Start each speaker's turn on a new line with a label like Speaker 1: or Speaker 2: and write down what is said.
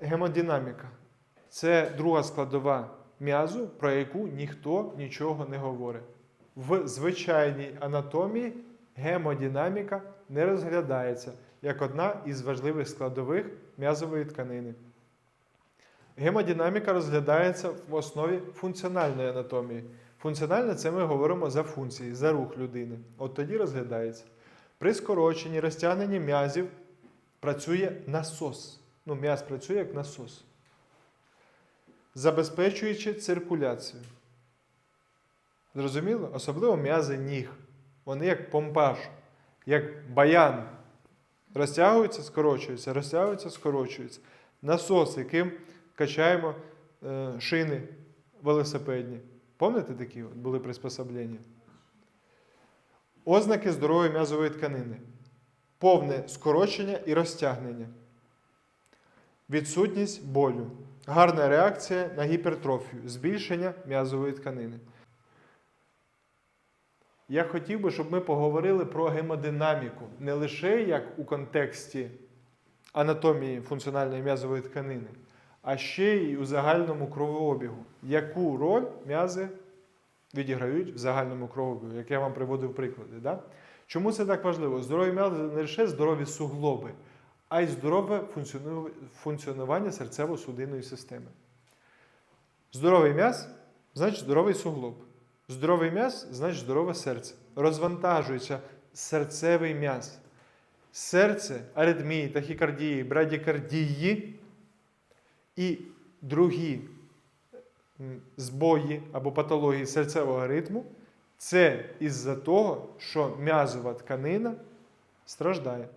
Speaker 1: гемодинаміка. Це друга складова м'язу, про яку ніхто нічого не говорить. В звичайній анатомії гемодинаміка не розглядається як одна із важливих складових м'язової тканини. Гемодинаміка розглядається в основі функціональної анатомії. Функціональна це ми говоримо за функції, за рух людини. От тоді розглядається. При скороченні, розтягненні м'язів працює насос. Ну, м'яз працює як насос, забезпечуючи циркуляцію. Зрозуміло? Особливо м'язи ніг. Вони як помпаж, як баян. Розтягуються, скорочуються, розтягуються, скорочуються. Насос, яким качаємо е, шини велосипедні. Пам'ятаєте такі були приспособлення? Ознаки здорової м'язової тканини. Повне скорочення і розтягнення. Відсутність болю. Гарна реакція на гіпертрофію, збільшення м'язової тканини. Я хотів би, щоб ми поговорили про гемодинаміку не лише як у контексті анатомії функціональної м'язової тканини, а ще й у загальному кровообігу. Яку роль м'язи відіграють в загальному кровообігу, як я вам приводив приклади. Да? Чому це так важливо? Здорові м'язи не лише здорові суглоби, а й здорове функціонування серцево-судинної системи. Здоровий м'яз значить здоровий суглоб. Здоровий м'яз значить здорове серце. Розвантажується серцевий м'яз. Серце, аритмії, тахікардії, брадікардії і другі збої або патології серцевого ритму це із-за того, що м'язова тканина страждає.